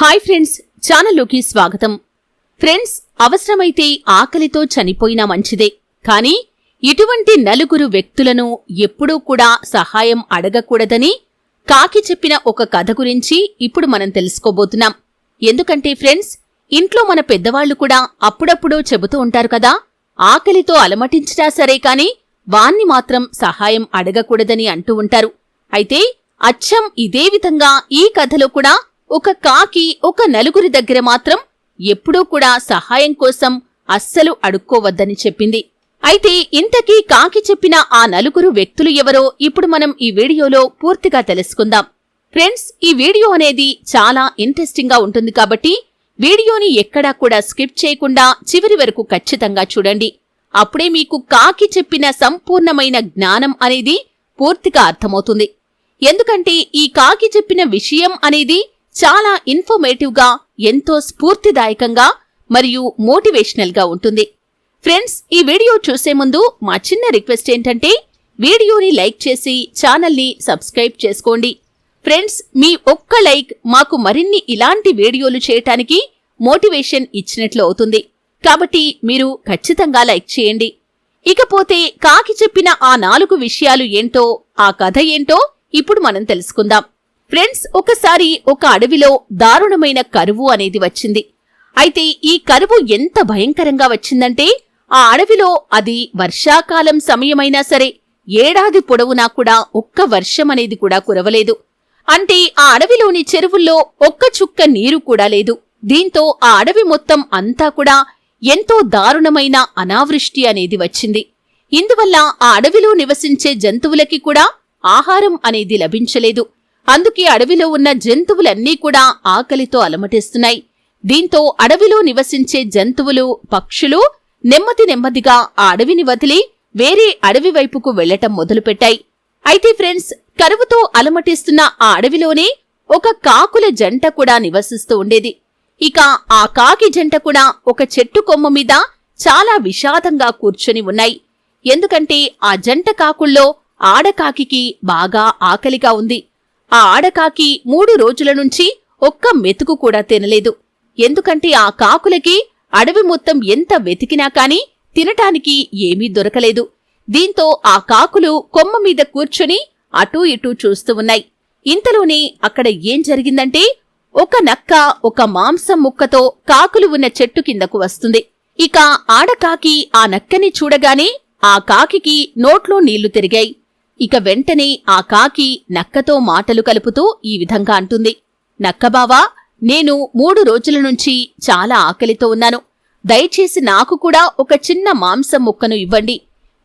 Hi friends ఛానల్లోకి స్వాగతం. Friends అవసరమైతే ఆకలితో చనిపోయినా మంచిదే. కానీ ఇటువంటి నలుగురు వ్యక్తులను ఎప్పుడూ కూడా సహాయం అడగకూడదని కాకి చెప్పిన ఒక కథ గురించి ఇప్పుడు మనం తెలుసుకోబోతున్నాం. ఎందుకంటే ఫ్రెండ్స్ ఇంట్లో మన పెద్దవాళ్ళు కూడా అప్పుడప్పుడు చెబుతూ ఉంటారు కదా ఆకలితో అలమటించినా సరే కాని వాణ్ణి మాత్రం సహాయం అడగకూడదని అంటూ ఉంటారు. అయితే అచ్చం ఇదే విధంగా ఈ కథలో కూడా ఒక కాకి ఒక నలుగురి దగ్గర మాత్రం ఎప్పుడూ కూడా సహాయం కోసం అస్సలు అడుక్కోవద్దని చెప్పింది. అయితే ఇంతకీ కాకి చెప్పిన ఆ నలుగురు వ్యక్తులు ఎవరో ఇప్పుడు మనం ఈ వీడియోలో పూర్తిగా తెలుసుకుందాం. ఫ్రెండ్స్ ఈ వీడియో అనేది చాలా ఇంట్రెస్టింగ్గా ఉంటుంది కాబట్టి వీడియోని ఎక్కడా కూడా స్కిప్ చేయకుండా చివరి వరకు ఖచ్చితంగా చూడండి. అప్పుడే మీకు కాకి చెప్పిన సంపూర్ణమైన జ్ఞానం అనేది పూర్తిగా అర్థమవుతుంది. ఎందుకంటే ఈ కాకి చెప్పిన విషయం అనేది చాలా ఇన్ఫర్మేటివ్గా ఎంతో స్ఫూర్తిదాయకంగా మరియు మోటివేషనల్గా ఉంటుంది. ఫ్రెండ్స్ ఈ వీడియో చూసే ముందు మా చిన్న రిక్వెస్ట్ ఏంటంటే వీడియోని లైక్ చేసి ఛానల్ని సబ్స్క్రైబ్ చేసుకోండి. ఫ్రెండ్స్ మీ ఒక్క లైక్ మాకు మరిన్ని ఇలాంటి వీడియోలు చేయటానికి మోటివేషన్ ఇచ్చినట్లు అవుతుంది. కాబట్టి మీరు ఖచ్చితంగా లైక్ చేయండి. ఇకపోతే కాకి చెప్పిన ఆ నాలుగు విషయాలు ఏంటో ఆ కథ ఏంటో ఇప్పుడు మనం తెలుసుకుందాం. ఫ్రెండ్స్ ఒకసారి ఒక అడవిలో దారుణమైన కరువు అనేది వచ్చింది. అయితే ఈ కరువు ఎంత భయంకరంగా వచ్చిందంటే ఆ అడవిలో అది వర్షాకాలం సమయమైనా సరే ఏడాది పొడవునా కూడా ఒక్క వర్షం అనేది కూడా కురవలేదు. అంటే ఆ అడవిలోని చెరువుల్లో ఒక్క చుక్క నీరు కూడా లేదు. దీంతో ఆ అడవి మొత్తం అంతా కూడా ఎంతో దారుణమైన అనావృష్టి అనేది వచ్చింది. ఇందువల్ల ఆ అడవిలో నివసించే జంతువులకి కూడా ఆహారం అనేది లభించలేదు. అందుకే అడవిలో ఉన్న జంతువులన్నీ కూడా ఆకలితో అలమటిస్తున్నాయి. దీంతో అడవిలో నివసించే జంతువులు పక్షులు నెమ్మది నెమ్మదిగా ఆ అడవిని వదిలి వేరే అడవి వైపుకు వెళ్ళటం మొదలుపెట్టాయి. అయితే ఫ్రెండ్స్ కరువుతో అలమటిస్తున్న ఆ అడవిలోనే ఒక కాకుల జంట కూడా నివసిస్తూ ఉండేది. ఇక ఆ కాకి జంట కూడా ఒక చెట్టు కొమ్మ మీద చాలా విషాదంగా కూర్చొని ఉన్నాయి. ఎందుకంటే ఆ జంట కాకుల్లో ఆడకాకి బాగా ఆకలిగా ఉంది. ఆ ఆడకాకి మూడు రోజుల నుంచి ఒక్క మెతుకు కూడా తినలేదు. ఎందుకంటే ఆ కాకులకి అడవి మొత్తం ఎంత వెతికినా కాని తినటానికి ఏమీ దొరకలేదు. దీంతో ఆ కాకులు కొమ్మ మీద కూర్చుని అటూ ఇటూ చూస్తూ ఉన్నాయి. ఇంతలోనే అక్కడ ఏం జరిగిందంటే ఒక నక్క ఒక మాంసం ముక్కతో కాకులు ఉన్న చెట్టు కిందకు వస్తుంది. ఇక ఆడకాకి ఆ నక్కని చూడగానే ఆ కాకికి నోట్లో నీళ్ళు తిరిగాయి. ఇక వెంటనే ఆ కాకి నక్కతో మాటలు కలుపుతూ ఈ విధంగా అంటుంది. నక్కబావా నేను మూడు రోజుల నుంచి చాలా ఆకలితో ఉన్నాను. దయచేసి నాకు కూడా ఒక చిన్న మాంసం ముక్కను ఇవ్వండి.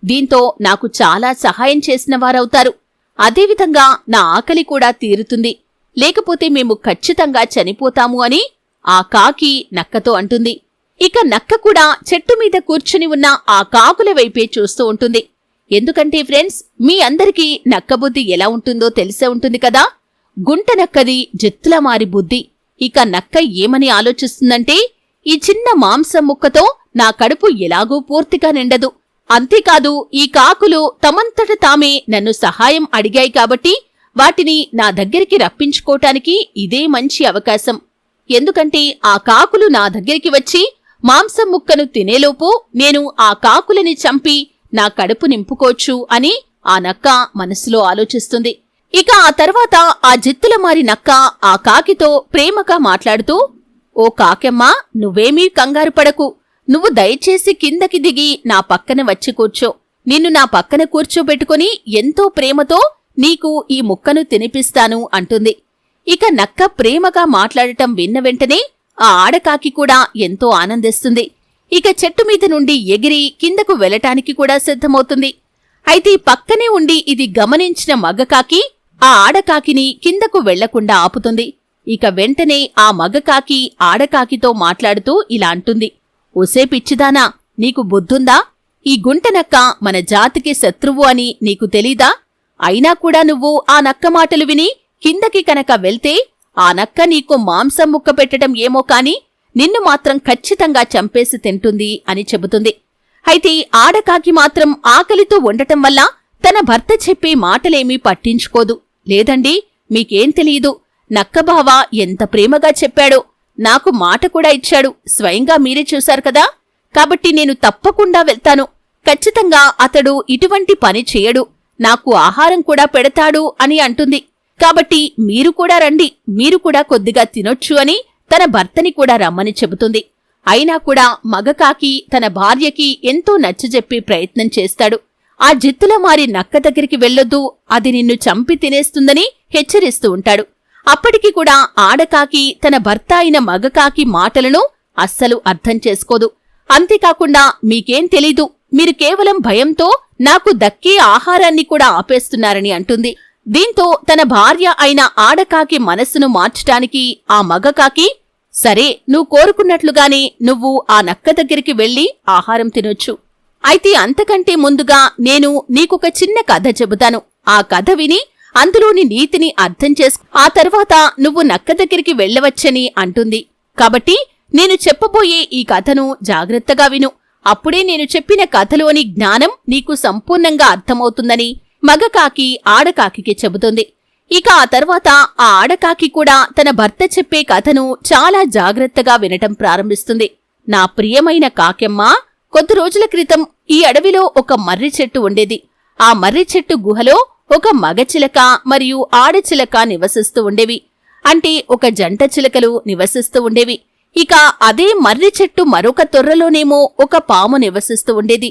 దీంతో నాకు చాలా సహాయం చేసిన వారవుతారు. అదేవిధంగా నా ఆకలి కూడా తీరుతుంది. లేకపోతే మేము ఖచ్చితంగా చనిపోతాము అని ఆ కాకి నక్కతో అంటుంది. ఇక నక్క కూడా చెట్టు మీద కూర్చుని ఉన్న ఆ కాకుల వైపే చూస్తూ ఉంటుంది. ఎందుకంటే ఫ్రెండ్స్ మీ అందరికీ నక్కబుద్ధి ఎలా ఉంటుందో తెలిసే ఉంటుంది కదా? గుంట నక్కది జత్తుల మారి బుద్ధి. ఇక నక్క ఏమని ఆలోచిస్తుందంటే ఈ చిన్న మాంసం ముక్కతో నా కడుపు ఎలాగూ పూర్తిగా నిండదు. అంతేకాదు ఈ కాకులు తమంతట తామే నన్ను సహాయం అడిగాయి కాబట్టి వాటిని నా దగ్గరికి రప్పించుకోటానికి ఇదే మంచి అవకాశం. ఎందుకంటే ఆ కాకులు నా దగ్గరికి వచ్చి మాంసం ముక్కను తినేలోపు నేను ఆ కాకులని చంపి నా కడుపు నింపుకోవచ్చు అని ఆ నక్క మనసులో ఆలోచిస్తుంది. ఇక ఆ తర్వాత ఆ జిత్తుల మారి నక్క ఆ కాకితో ప్రేమగా మాట్లాడుతూ ఓ కాకెమ్మా నువ్వేమీ కంగారు పడకు. నువ్వు దయచేసి కిందకి దిగి నా పక్కన వచ్చి కూర్చో. నిన్ను నా పక్కన కూర్చోబెట్టుకుని ఎంతో ప్రేమతో నీకు ఈ ముక్కను తినిపిస్తాను అంటుంది. ఇక నక్క ప్రేమగా మాట్లాడటం విన్న వెంటనే ఆ ఆడకాకి కూడా ఎంతో ఆనందిస్తుంది. ఇక చెట్టు మీద నుండి ఎగిరి కిందకు వెళ్ళటానికి కూడా సిద్ధమవుతుంది. అయితే పక్కనే ఉండి ఇది గమనించిన మగకాకి ఆ ఆడకాకిని కిందకు వెళ్ళకుండా ఆపుతుంది. ఇక వెంటనే ఆ మగకాకి ఆడకాకితో మాట్లాడుతూ ఇలా అంటుంది. ఒసే పిచ్చిదానా నీకు బుద్ధుందా? ఈ గుంటనక్క మన జాతికి శత్రువు అని నీకు తెలీదా? అయినా కూడా నువ్వు ఆ నక్క మాటలు విని కిందకి కనుక వెళ్తే ఆ నక్క నీకు మాంసం ముక్క పెట్టడం ఏమో కాని నిన్ను మాత్రం ఖచ్చితంగా చంపేసి తింటుంది అని చెబుతుంది. అయితే ఆడకాకి మాత్రం ఆకలితో ఉండటం వల్ల తన భర్త చెప్పే మాటలేమీ పట్టించుకోదు. లేదండి మీకేం తెలియదు నక్కబావ ఎంత ప్రేమగా చెప్పాడో. నాకు మాట కూడా ఇచ్చాడు. స్వయంగా మీరే చూశారు కదా. కాబట్టి నేను తప్పకుండా వెళ్తాను. ఖచ్చితంగా అతడు ఇటువంటి పని చేయడు. నాకు ఆహారం కూడా పెడతాడు అని అంటుంది. కాబట్టి మీరు కూడా రండి. మీరు కూడా కొద్దిగా తినొచ్చు అని తన భర్తని కూడా రమ్మని చెబుతుంది. అయినా కూడా మగకాకి తన భార్యకి ఎంతో నచ్చజెప్పి ప్రయత్నం చేస్తాడు. ఆ జిత్తుల మారి నక్క దగ్గరికి వెళ్ళొద్దు అది నిన్ను చంపి తినేస్తుందని హెచ్చరిస్తూ ఉంటాడు. అప్పటికి కూడా ఆడకాకి తన భర్త అయిన మగకాకి మాటలను అస్సలు అర్థం చేసుకోదు. అంతేకాకుండా మీకేం తెలీదు మీరు కేవలం భయంతో నాకు దక్కే ఆహారాన్ని కూడా ఆపేస్తున్నారని అంటుంది. దీంతో తన భార్య అయిన ఆడకాకి మనస్సును మార్చటానికి ఆ మగకాకి సరే నువ్వు కోరుకున్నట్లుగానే నువ్వు ఆ నక్క దగ్గరికి వెళ్ళి ఆహారం తినొచ్చు. అయితే అంతకంటే ముందుగా నేను నీకొక చిన్న కథ చెబుతాను. ఆ కథ విని అందులోని నీతిని అర్థం చేసు ఆ తర్వాత నువ్వు నక్క దగ్గరికి వెళ్ళవచ్చని అంటుంది. కాబట్టి నేను చెప్పబోయే ఈ కథను జాగ్రత్తగా విను. అప్పుడే నేను చెప్పిన కథలోని జ్ఞానం నీకు సంపూర్ణంగా అర్థమవుతుందని మగకాకి ఆడకాకి చెబుతుంది. ఇక ఆ తర్వాత ఆ ఆడకాకి కూడా తన భర్త చెప్పే కథను చాలా జాగ్రత్తగా వినటం ప్రారంభిస్తుంది. నా ప్రియమైన కాకెమ్మ కొద్ది రోజుల క్రితం ఈ అడవిలో ఒక మర్రి చెట్టు ఉండేది. ఆ మర్రి చెట్టు గుహలో ఒక మగచిలక మరియు ఆడచిలక నివసిస్తూ ఉండేవి. అంటే ఒక జంట చిలకలు నివసిస్తూ ఉండేవి. ఇక అదే మర్రి చెట్టు మరొక తొర్రలోనేమో ఒక పాము నివసిస్తూ ఉండేది.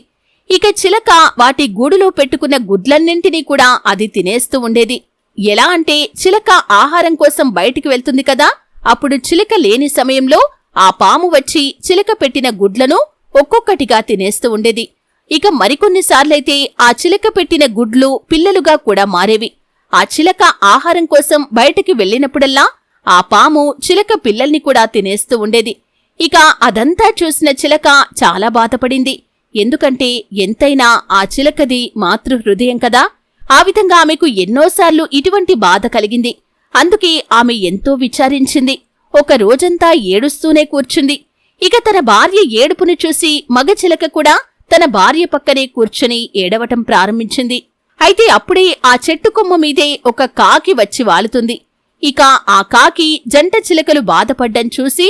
ఇక చిలక వాటి గూడులో పెట్టుకున్న గుడ్లన్నింటినీ కూడా అది తినేస్తూ ఉండేది. ఎలా అంటే చిలక ఆహారం కోసం బయటికి వెళ్తుంది కదా అప్పుడు చిలక లేని సమయంలో ఆ పాము వచ్చి చిలక పెట్టిన గుడ్లను ఒక్కొక్కటిగా తినేస్తూ ఉండేది. ఇక మరికొన్నిసార్లైతే ఆ చిలక పెట్టిన గుడ్లు పిల్లలుగా కూడా మారేవి. ఆ చిలక ఆహారం కోసం బయటికి వెళ్ళినప్పుడల్లా ఆ పాము చిలక పిల్లల్ని కూడా తినేస్తూ ఉండేది. ఇక అదంతా చూసిన చిలక చాలా బాధపడింది. ఎందుకంటే ఎంతైనా ఆ చిలకది మాతృ హృదయం కదా. ఆ విధంగా ఆమెకు ఎన్నోసార్లు ఇటువంటి బాధ కలిగింది. అందుకే ఆమె ఎంతో విచారించింది. ఒక రోజంతా ఏడుస్తూనే కూర్చుంది. ఇక తన భార్య ఏడుపును చూసి మగ చిలక కూడా తన భార్య పక్కనే కూర్చుని ఏడవటం ప్రారంభించింది. అయితే అప్పుడే ఆ చెట్టు కొమ్మ మీదే ఒక కాకి వచ్చి వాలుతుంది. ఇక ఆ కాకి జంట చిలకలు బాధపడ్డం చూసి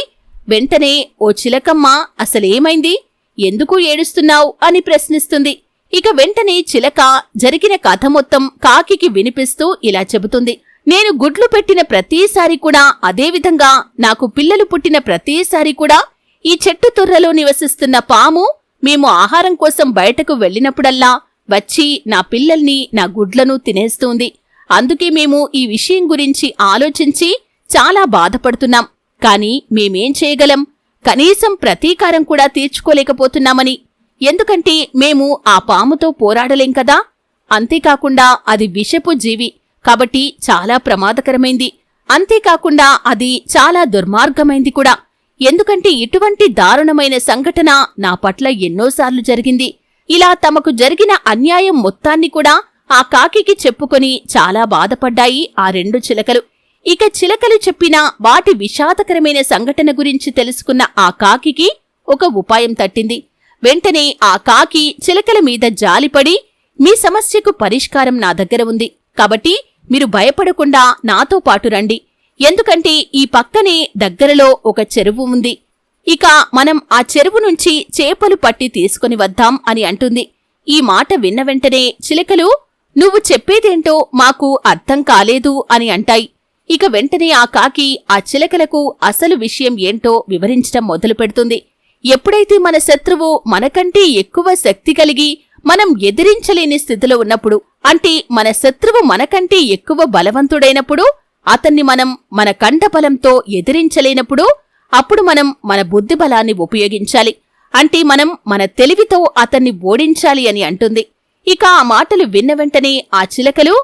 వెంటనే ఓ చిలకమ్మ అసలేమైంది? ఎందుకు ఏడుస్తున్నావు? అని ప్రశ్నిస్తుంది. ఇక వెంటనే చిలక జరిగిన కథ మొత్తం కాకికి వినిపిస్తూ ఇలా చెబుతుంది. నేను గుడ్లు పెట్టిన ప్రతిసారి కూడా అదేవిధంగా నాకు పిల్లలు పుట్టిన ప్రతిసారి కూడా ఈ చెట్టు తొర్రలో నివసిస్తున్న పాము మేము ఆహారం కోసం బయటకు వెళ్ళినప్పుడల్లా వచ్చి నా పిల్లల్ని నా గుడ్లను తినేస్తుంది. అందుకే మేము ఈ విషయం గురించి ఆలోచించి చాలా బాధపడుతున్నాం. కాని మేమేం చేయగలం? కనీసం ప్రతీకారం కూడా తీర్చుకోలేకపోతున్నామని. ఎందుకంటే మేము ఆ పాముతో పోరాడలేం కదా? అంతేకాకుండా అది విషపు జీవి కాబట్టి చాలా ప్రమాదకరమైంది. అంతేకాకుండా అది చాలా దుర్మార్గమైంది కూడా. ఎందుకంటే ఇటువంటి దారుణమైన సంఘటన నా పట్ల ఎన్నోసార్లు జరిగింది. ఇలా తమకు జరిగిన అన్యాయం మొత్తాన్ని కూడా ఆ కాకికి చెప్పుకొని చాలా బాధపడ్డాయి ఆ రెండు చిలకలు. ఇక చిలకలు చెప్పిన వాటి విషాదకరమైన సంఘటన గురించి తెలుసుకున్న ఆ కాకికి ఒక ఉపాయం తట్టింది. వెంటనే ఆ కాకి చిలకల మీద జాలిపడి మీ సమస్యకు పరిష్కారం నా దగ్గర ఉంది. కాబట్టి మీరు భయపడకుండా నాతో పాటు రండి. ఎందుకంటే ఈ పక్కనే దగ్గరలో ఒక చెరువు ఉంది. ఇక మనం ఆ చెరువు నుంచి చేపలు పట్టి తీసుకుని వద్దాం అని అంటుంది. ఈ మాట విన్న వెంటనే చిలకలు నువ్వు చెప్పేదేంటో మాకు అర్థం కాలేదు అని అంటాయి. ఇక వెంటనే ఆ కాకి ఆ చిలకలకు అసలు విషయం ఏంటో వివరించటం మొదలు పెడుతుంది ఎప్పుడైతే మన శత్రువు మనకంటే ఎక్కువ శక్తి కలిగి మనం ఎదిరించలేని స్థితిలో ఉన్నప్పుడు అంటే మన శత్రువు మనకంటే ఎక్కువ బలవంతుడైనప్పుడు అతన్ని మనం మన కంఠబలంతో ఎదిరించలేనప్పుడు అప్పుడు మనం మన బుద్ధి బలాన్ని ఉపయోగించాలి. అంటే మనం మన తెలివితో అతన్ని ఓడించాలి అని అంటుంది. ఇక ఆ మాటలు విన్న వెంటనే ఆ చిలకలు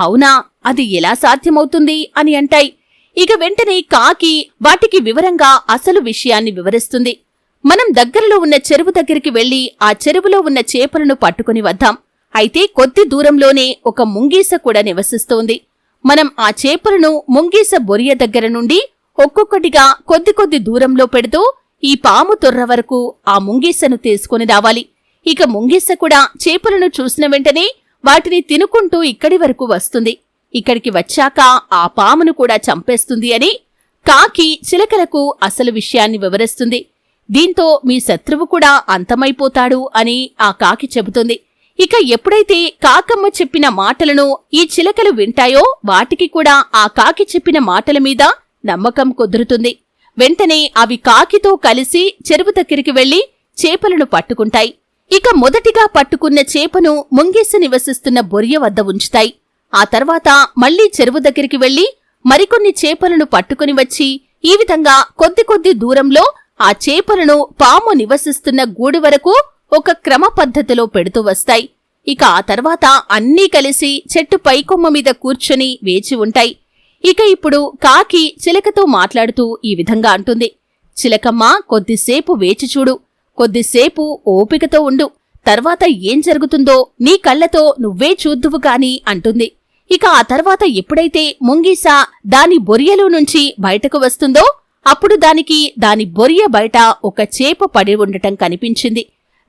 అవునా? అది ఎలా సాధ్యమవుతుంది? అని అంటాయి. ఇక వెంటనే కాకి వాటికి వివరంగా అసలు విషయాన్ని వివరిస్తుంది. మనం దగ్గరలో ఉన్న చెరువు దగ్గరికి వెళ్ళి ఆ చెరువులో ఉన్న చేపలను పట్టుకుని వద్దాం. అయితే కొద్ది దూరంలోనే ఒక ముంగీస కూడా నివసిస్తోంది. మనం ఆ చేపలను ముంగీస బొరియ దగ్గర నుండి ఒక్కొక్కటిగా కొద్ది కొద్ది దూరంలో పెడుతూ ఈ పాము తొర్ర వరకు ఆ ముంగీసను తీసుకుని రావాలి. ఇక ముంగీస కూడా చేపలను చూసిన వెంటనే వాటిని తినుకుంటూ ఇక్కడి వరకు వస్తుంది. ఇక్కడికి వచ్చాక ఆ పామును కూడా చంపేస్తుంది అని కాకి చిలకలకు అసలు విషయాన్ని వివరిస్తుంది. దీంతో మీ శత్రువు కూడా అంతమైపోతాడు అని ఆ కాకి చెబుతుంది. ఇక ఎప్పుడైతే కాకమ్మ చెప్పిన మాటలను ఈ చిలకలు వింటాయో వాటికి కూడా ఆ కాకి చెప్పిన మాటల మీద నమ్మకం కుదురుతుంది. వెంటనే అవి కాకితో కలిసి చెరువు దగ్గరికి వెళ్ళి చేపలను పట్టుకుంటాయి. ఇక మొదటిగా పట్టుకున్న చేపను ముంగేసి నివసిస్తున్న బొరియ వద్ద ఉంచుతాయి. ఆ తర్వాత మళ్ళీ చెరువు దగ్గరికి వెళ్ళి మరికొన్ని చేపలను పట్టుకుని వచ్చి ఈ విధంగా కొద్ది కొద్ది దూరంలో ఆ చేపలను పాము నివసిస్తున్న గూడు వరకు ఒక క్రమ పద్ధతిలో పెడుతూ వస్తాయి. ఇక ఆ తర్వాత అన్నీ కలిసి చెట్టు పైకొమ్మ మీద కూర్చొని వేచి ఉంటాయి. ఇక ఇప్పుడు కాకి చిలకతో మాట్లాడుతూ ఈ విధంగా అంటుంది. చిలకమ్మ కొద్దిసేపు వేచి చూడు. కొద్దిసేపు ఓపికతో ఉండు. తర్వాత ఏం జరుగుతుందో నీ కళ్ళతో నువ్వే చూద్దువు కాని అంటుంది. ఇక ఆ తర్వాత ఎప్పుడైతే ముంగీస దాని బొరియలో నుంచి బయటకు వస్తుందో అప్పుడు దానికి దాని బొరియ బయట ఒక చేప పడి ఉండటం కనిపించింది.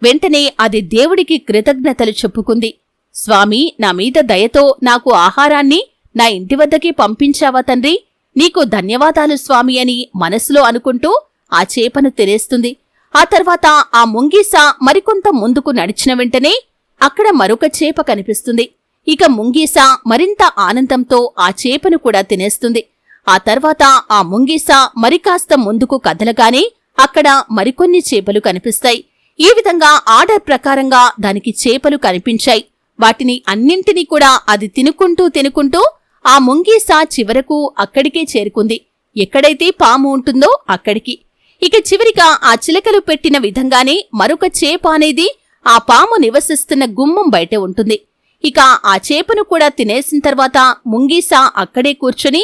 వెంటనే అది దేవుడికి కృతజ్ఞతలు చెప్పుకుంది. స్వామి నా మీద దయతో నాకు ఆహారాన్ని నా ఇంటి వద్దకి పంపించావా తండ్రి? నీకు ధన్యవాదాలు స్వామి అని మనసులో అనుకుంటూ ఆ చేపను తినేస్తుంది. ఆ తర్వాత ఆ ముంగీస మరికొంత ముందుకు నడిచిన వెంటనే అక్కడ మరొక చేప కనిపిస్తుంది. ఇక ముంగీస మరింత ఆనందంతో ఆ చేపను కూడా తినేస్తుంది. ఆ తర్వాత ఆ ముంగీస మరికాస్త ముందుకు కదలగానే అక్కడ మరికొన్ని చేపలు కనిపిస్తాయి. ఈ విధంగా ఆర్డర్ ప్రకారంగా దానికి చేపలు కనిపించాయి. వాటిని అన్నింటినీ కూడా అది తినుకుంటూ తినుకుంటూ ఆ ముంగీస చివరకు అక్కడికే చేరుకుంది. ఎక్కడైతే పాము ఉంటుందో అక్కడికి. ఇక చివరిగా ఆ చిలకలు పెట్టిన విధంగానే మరొక చేప అనేది ఆ పాము నివసిస్తున్న గుమ్మం బయటే ఉంటుంది. ఇక ఆ చేపను కూడా తినేసిన తర్వాత ముంగీస అక్కడే కూర్చొని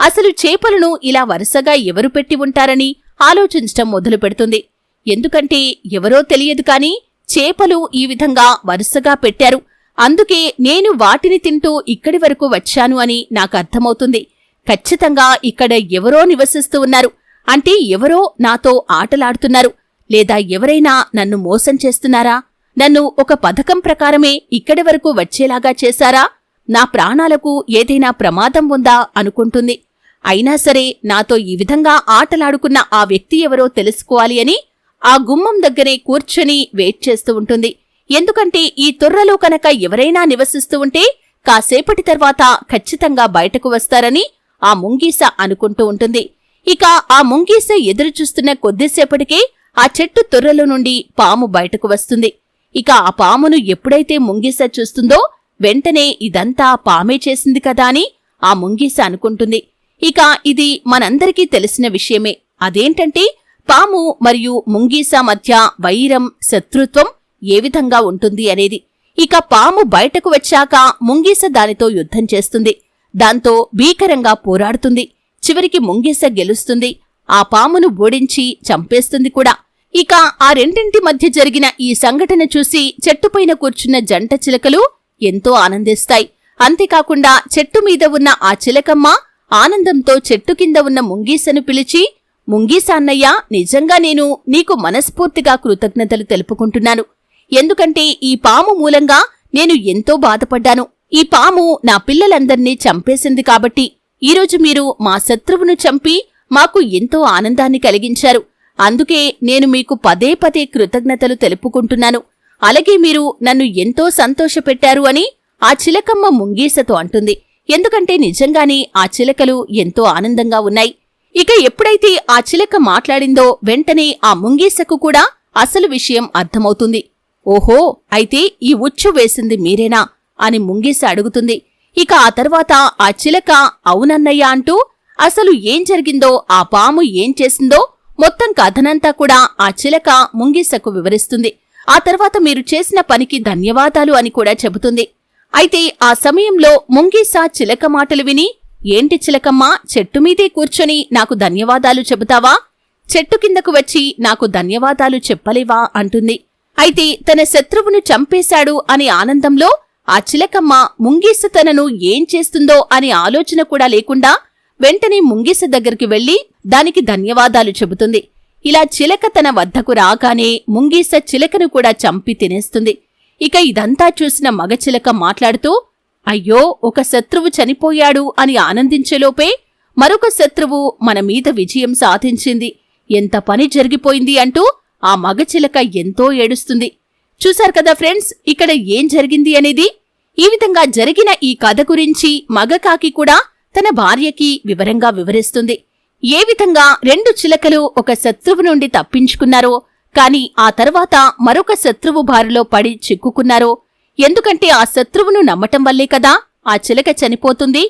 అసలు చేపలను ఇలా వరుసగా ఎవరు పెట్టి ఉంటారని ఆలోచించటం మొదలు పెడుతుంది. ఎందుకంటే ఎవరో తెలియదు కాని చేపలు ఈ విధంగా వరుసగా పెట్టారు. అందుకే నేను వాటిని తింటూ ఇక్కడి వరకు వచ్చాను అని నాకు అర్థమవుతుంది. ఖచ్చితంగా ఇక్కడ ఎవరో నివసిస్తూ ఉన్నారు. అంటే ఎవరో నాతో ఆటలాడుతున్నారు. లేదా ఎవరైనా నన్ను మోసం చేస్తున్నారా? నన్ను ఒక పథకం ప్రకారమే ఇక్కడి వరకు వచ్చేలాగా చేశారా? నా ప్రాణాలకు ఏదైనా ప్రమాదం ఉందా అనుకుంటుంది. అయినా సరే నాతో ఈ విధంగా ఆటలాడుకున్న ఆ వ్యక్తి ఎవరో తెలుసుకోవాలి అని ఆ గుమ్మం దగ్గరే కూర్చొని వెయిట్ చేస్తూ ఉంటుంది. ఎందుకంటే ఈ తొర్రలో కనుక ఎవరైనా నివసిస్తూ ఉంటే కాసేపటి తర్వాత ఖచ్చితంగా బయటకు వస్తారని ఆ ముంగీస అనుకుంటూ ఉంటుంది. ఇక ఆ ముంగీస ఎదురు చూస్తున్న కొద్దిసేపటికే ఆ చెట్టు తొర్రలో నుండి పాము బయటకు వస్తుంది. ఇక ఆ పామును ఎప్పుడైతే ముంగీస చూస్తుందో వెంటనే ఇదంతా పామే చేసింది కదా అని ఆ ముంగీస అనుకుంటుంది. ఇక ఇది మనందరికీ తెలిసిన విషయమే. అదేంటంటే పాము మరియు ముంగీస మధ్య వైరం శత్రుత్వం ఏ విధంగా ఉంటుంది అనేది. ఇక పాము బయటకు వచ్చాక ముంగీస దానితో యుద్ధం చేస్తుంది. దాంతో భీకరంగా పోరాడుతుంది. చివరికి ముంగీస గెలుస్తుంది. ఆ పామును ఓడించి చంపేస్తుంది కూడా. ఇక ఆ రెండింటి మధ్య జరిగిన ఈ సంఘటన చూసి చెట్టుపైన కూర్చున్న జంట చిలకలు ఎంతో ఆనందిస్తాయి. అంతేకాకుండా చెట్టు మీద ఉన్న ఆ చిలకమ్మ ఆనందంతో చెట్టు కింద ఉన్న ముంగీసను పిలిచి ముంగీసాన్నయ్య నిజంగా నేను నీకు మనస్ఫూర్తిగా కృతజ్ఞతలు తెలుపుకుంటున్నాను. ఎందుకంటే ఈ పాము మూలంగా నేను ఎంతో బాధపడ్డాను. ఈ పాము నా పిల్లలందర్నీ చంపేసింది కాబట్టి ఈరోజు మీరు మా శత్రువును చంపి మాకు ఎంతో ఆనందాన్ని కలిగించారు. అందుకే నేను మీకు పదే పదే కృతజ్ఞతలు తెలుపుకుంటున్నాను. అలాగే మీరు నన్ను ఎంతో సంతోషపెట్టారు అని ఆ చిలకమ్మ ముంగీసతో అంటుంది. ఎందుకంటే నిజంగానే ఆ చిలకలు ఎంతో ఆనందంగా ఉన్నాయి. ఇక ఎప్పుడైతే ఆ చిలక మాట్లాడిందో వెంటనే ఆ ముంగీసకు కూడా అసలు విషయం అర్థమవుతుంది. ఓహో అయితే ఈ ఉచ్చు వేసింది మీరేనా? అని ముంగీస అడుగుతుంది. ఇక ఆ తర్వాత ఆ చిలక అవునన్నయ్య అంటూ అసలు ఏం జరిగిందో ఆ పాము ఏం చేసిందో? మొత్తం కథనంతా కూడా ఆ చిలక ముంగిసకు వివరిస్తుంది. ఆ తర్వాత మీరు చేసిన పనికి ధన్యవాదాలు అని కూడా చెబుతుంది. అయితే ఆ సమయంలో ముంగీసా చిలక మాటలు విని ఏంటి చిలకమ్మ చెట్టు మీదే కూర్చొని నాకు ధన్యవాదాలు చెబుతావా? చెట్టు కిందకు వచ్చి నాకు ధన్యవాదాలు చెప్పలేవా? అంటుంది. అయితే తన శత్రువును చంపేశాడు అనే ఆనందంలో ఆ చిలకమ్మ ముంగీస తనను ఏం చేస్తుందో అనే ఆలోచన కూడా లేకుండా వెంటనే ముంగీస దగ్గరికి వెళ్ళి దానికి ధన్యవాదాలు చెబుతుంది. ఇలా చిలక తన వద్దకు రాగానే ముంగీస చిలకను కూడా చంపి తినేస్తుంది. ఇక ఇదంతా చూసిన మగచిలక మాట్లాడుతూ అయ్యో ఒక శత్రువు చనిపోయాడు అని ఆనందించేలోపే మరొక శత్రువు మన మీద విజయం సాధించింది. ఎంత పని జరిగిపోయింది అంటూ ఆ మగచిలక ఎంతో ఏడుస్తుంది. చూశారు కదా ఫ్రెండ్స్ ఇక్కడ ఏం జరిగింది అనేది? ఈ విధంగా జరిగిన ఈ కథ గురించి మగకాకి కూడా తన భార్యకి వివరంగా వివరిస్తుంది. ఏ విధంగా రెండు చిలకలు ఒక శత్రువు నుండి తప్పించుకున్నారో కాని ఆ తర్వాత మరొక శత్రువు బారిలో పడి చిక్కుకున్నారో ఎందుకంటే ఆ శత్రువును నమ్మటం వల్లే కదా ఆ చిలక చనిపోతుంది.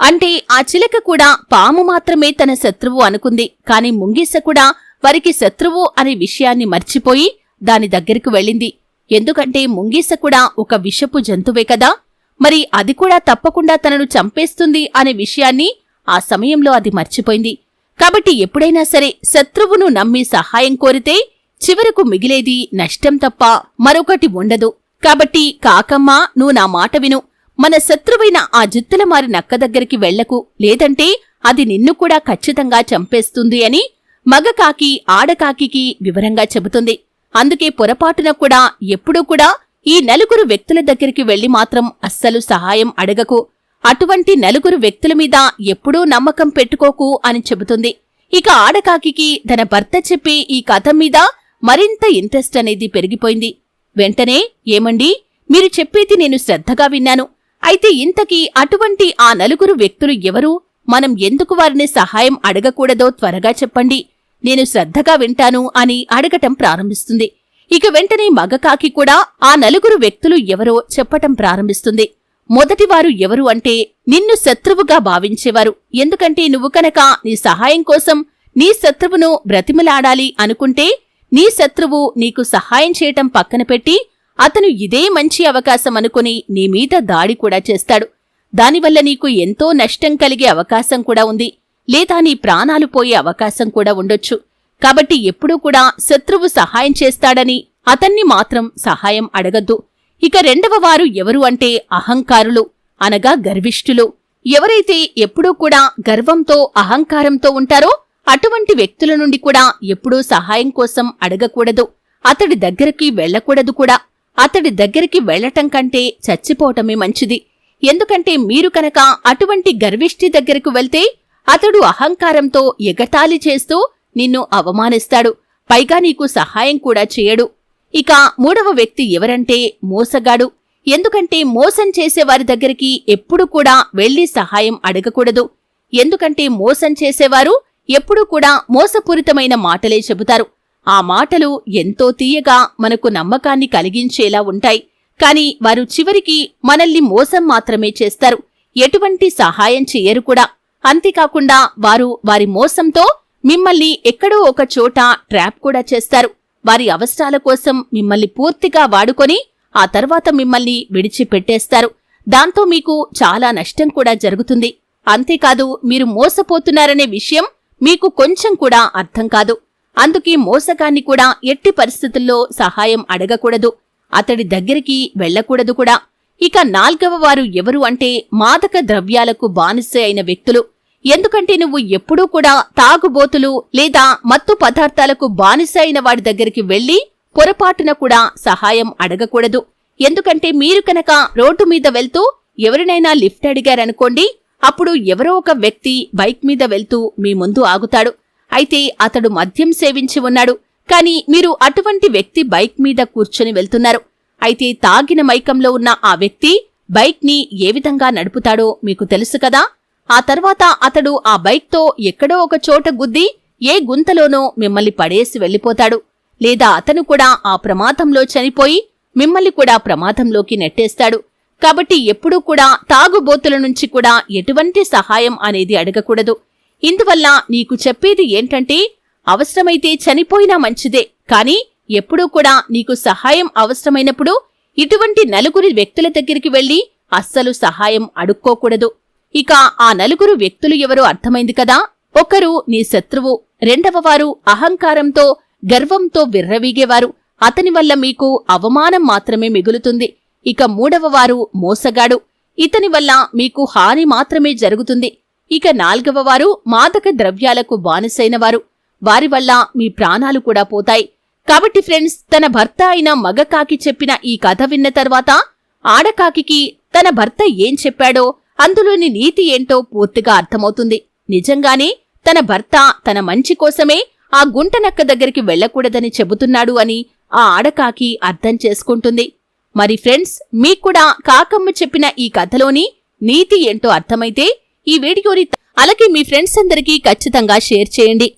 అంటే ఆ చిలక కూడా పాము మాత్రమే తన శత్రువు అనుకుంది కాని ముంగిస కూడా వారికి శత్రువు అనే విషయాన్ని మర్చిపోయి దాని దగ్గరకు వెళ్ళింది. ఎందుకంటే ముంగీస కూడా ఒక విషపు జంతువే కదా? మరి అది కూడా తప్పకుండా తనను చంపేస్తుంది అనే విషయాన్ని ఆ సమయంలో అది మర్చిపోయింది. కాబట్టి ఎప్పుడైనా సరే శత్రువును నమ్మి సహాయం కోరితే చివరకు మిగిలేది నష్టం తప్ప మరొకటి ఉండదు. కాబట్టి కాకమ్మ నువ్వు నా మాట విను. మన శత్రువైన ఆ జుత్తుల మారి నక్క దగ్గరికి వెళ్ళకు లేదంటే అది నిన్ను కూడా ఖచ్చితంగా చంపేస్తుంది అని మగకాకి ఆడకాకి వివరంగా చెబుతుంది. అందుకే పొరపాటున కూడా ఎప్పుడూ కూడా ఈ నలుగురు వ్యక్తుల దగ్గరికి వెళ్ళి మాత్రం అస్సలు సహాయం అడగకు. అటువంటి నలుగురు వ్యక్తుల మీద ఎప్పుడూ నమ్మకం పెట్టుకోకు అని చెబుతుంది. ఇక ఆడకాకి తన భర్త చెప్పే ఈ కథ మీద మరింత ఇంట్రెస్ట్ అనేది పెరిగిపోయింది. వెంటనే ఏమండి? మీరు చెప్పేది నేను శ్రద్ధగా విన్నాను. అయితే ఇంతకీ అటువంటి ఆ నలుగురు వ్యక్తులు ఎవరు? మనం ఎందుకు వారిని సహాయం అడగకూడదో త్వరగా చెప్పండి. నేను శ్రద్ధగా వింటాను అని అడగటం ప్రారంభిస్తుంది. ఇక వెంటనే మగకాకి కూడా ఆ నలుగురు వ్యక్తులు ఎవరో చెప్పటం ప్రారంభిస్తుంది. మొదటివారు ఎవరు అంటే నిన్ను శత్రువుగా భావించేవారు. ఎందుకంటే నువ్వు కనుక నీ సహాయం కోసం నీ శత్రువును బ్రతిమలాడాలి అనుకుంటే నీ శత్రువు నీకు సహాయం చేయటం పక్కన పెట్టి అతను ఇదే మంచి అవకాశం అనుకుని నీ మీద దాడి కూడా చేస్తాడు. దానివల్ల నీకు ఎంతో నష్టం కలిగే అవకాశం కూడా ఉంది. లేదా నీ ప్రాణాలు పోయే అవకాశం కూడా ఉండొచ్చు. కాబట్టి ఎప్పుడూ కూడా శత్రువు సహాయం చేస్తాడని అతన్ని మాత్రం సహాయం అడగద్దు. ఇక రెండవ వారు ఎవరు అంటే అహంకారులు అనగా గర్విష్ఠులు. ఎవరైతే ఎప్పుడూ కూడా గర్వంతో అహంకారంతో ఉంటారో అటువంటి వ్యక్తుల నుండి కూడా ఎప్పుడూ సహాయం కోసం అడగకూడదు. అతడి దగ్గరికి వెళ్ళకూడదు కూడా. అతడి దగ్గరికి వెళ్ళటం కంటే చచ్చిపోవటమే మంచిది. ఎందుకంటే మీరు కనుక అటువంటి గర్విష్ఠి దగ్గరకు వెళ్తే అతడు అహంకారంతో ఎగతాళి చేస్తూ నిన్ను అవమానిస్తాడు. పైగా నీకు సహాయం కూడా చేయడు. ఇక మూడవ వ్యక్తి ఎవరంటే మోసగాడు. ఎందుకంటే మోసం చేసేవారి దగ్గరికి ఎప్పుడు కూడా వెళ్ళి సహాయం అడగకూడదు. ఎందుకంటే మోసం చేసేవారు ఎప్పుడూ కూడా మోసపూరితమైన మాటలే చెబుతారు. ఆ మాటలు ఎంతో తీయగా మనకు నమ్మకాన్ని కలిగించేలా ఉంటాయి. కాని వారు చివరికి మనల్ని మోసం మాత్రమే చేస్తారు. ఎటువంటి సహాయం చెయ్యరు కూడా. అంతేకాకుండా వారు వారి మోసంతో మిమ్మల్ని ఎక్కడో ఒక చోట ట్రాప్ కూడా చేస్తారు. వారి అవసరాల కోసం మిమ్మల్ని పూర్తిగా వాడుకొని ఆ తర్వాత మిమ్మల్ని విడిచిపెట్టేస్తారు. దాంతో మీకు చాలా నష్టం కూడా జరుగుతుంది. అంతేకాదు మీరు మోసపోతున్నారనే విషయం మీకు కొంచెం కూడా అర్థం కాదు. అందుకే మోసగాన్ని కూడా ఎట్టి పరిస్థితుల్లో సహాయం అడగకూడదు. అతడి దగ్గరికి వెళ్ళకూడదు కూడా. ఇక నాల్గవ వారు ఎవరు అంటే మాదక ద్రవ్యాలకు బానిస అయిన వ్యక్తులు. ఎందుకంటే నువ్వు ఎప్పుడూ కూడా తాగుబోతులు లేదా మత్తు పదార్థాలకు బానిస అయిన వాడి దగ్గరికి వెళ్ళి పొరపాటున కూడా సహాయం అడగకూడదు. ఎందుకంటే మీరు కనుక రోడ్డు మీద వెళ్తూ ఎవరినైనా లిఫ్ట్ అడిగారనుకోండి అప్పుడు ఎవరో ఒక వ్యక్తి బైక్ మీద వెళ్తూ మీ ముందు ఆగుతాడు. అయితే అతడు మద్యం సేవించి ఉన్నాడు కాని మీరు అటువంటి వ్యక్తి బైక్ మీద కూర్చొని వెళ్తున్నారు. అయితే తాగిన మైకంలో ఉన్న ఆ వ్యక్తి బైక్ని ఏ విధంగా నడుపుతాడో మీకు తెలుసు కదా? ఆ తర్వాత అతడు ఆ బైక్తో ఎక్కడో ఒక చోట గుద్ది ఏ గుంతలోనో మిమ్మల్ని పడేసి వెళ్ళిపోతాడు. లేదా అతను కూడా ఆ ప్రమాదంలో చనిపోయి మిమ్మల్ని కూడా ప్రమాదంలోకి నెట్టేస్తాడు. కాబట్టి ఎప్పుడూ కూడా తాగుబోతుల నుంచి కూడా ఎటువంటి సహాయం అనేది అడగకూడదు. ఇందువల్ల నీకు చెప్పేది ఏంటంటే అవసరమైతే చనిపోయినా మంచిదే కాని ఎప్పుడూ కూడా నీకు సహాయం అవసరమైనప్పుడు ఇటువంటి నలుగురి వ్యక్తుల దగ్గరికి వెళ్ళి అస్సలు సహాయం అడుక్కోకూడదు. ఇక ఆ నలుగురు వ్యక్తులు ఎవరో అర్థమైంది కదా. ఒకరు నీ శత్రువు రెండవవారు అహంకారంతో గర్వంతో విర్రవీగేవారు. అతని వల్ల మీకు అవమానం మాత్రమే మిగులుతుంది. ఇక మూడవవారు మోసగాడు. ఇతని వల్ల మీకు హాని మాత్రమే జరుగుతుంది. ఇక నాల్గవవారు మాదక ద్రవ్యాలకు బానిసైనవారు. వారి వల్ల మీ ప్రాణాలు కూడా పోతాయి. కాబట్టి ఫ్రెండ్స్ తన భర్త అయిన మగకాకి చెప్పిన ఈ కథ విన్న తర్వాత ఆడకాకి తన భర్త ఏం చెప్పాడో అందులోని నీతి ఏంటో పూర్తిగా అర్థమవుతుంది. నిజంగానే తన భర్త తన మంచి కోసమే ఆ గుంటనక్క దగ్గరికి వెళ్ళకూడదని చెబుతున్నాడు అని ఆ ఆడకాకి అర్థం చేసుకుంటుంది. మరి ఫ్రెండ్స్ మీక్కూడా కాకమ్మ చెప్పిన ఈ కథలోని నీతి ఏంటో అర్థమైతే ఈ వీడియోని అలాగే మీ ఫ్రెండ్స్ అందరికీ ఖచ్చితంగా షేర్ చేయండి.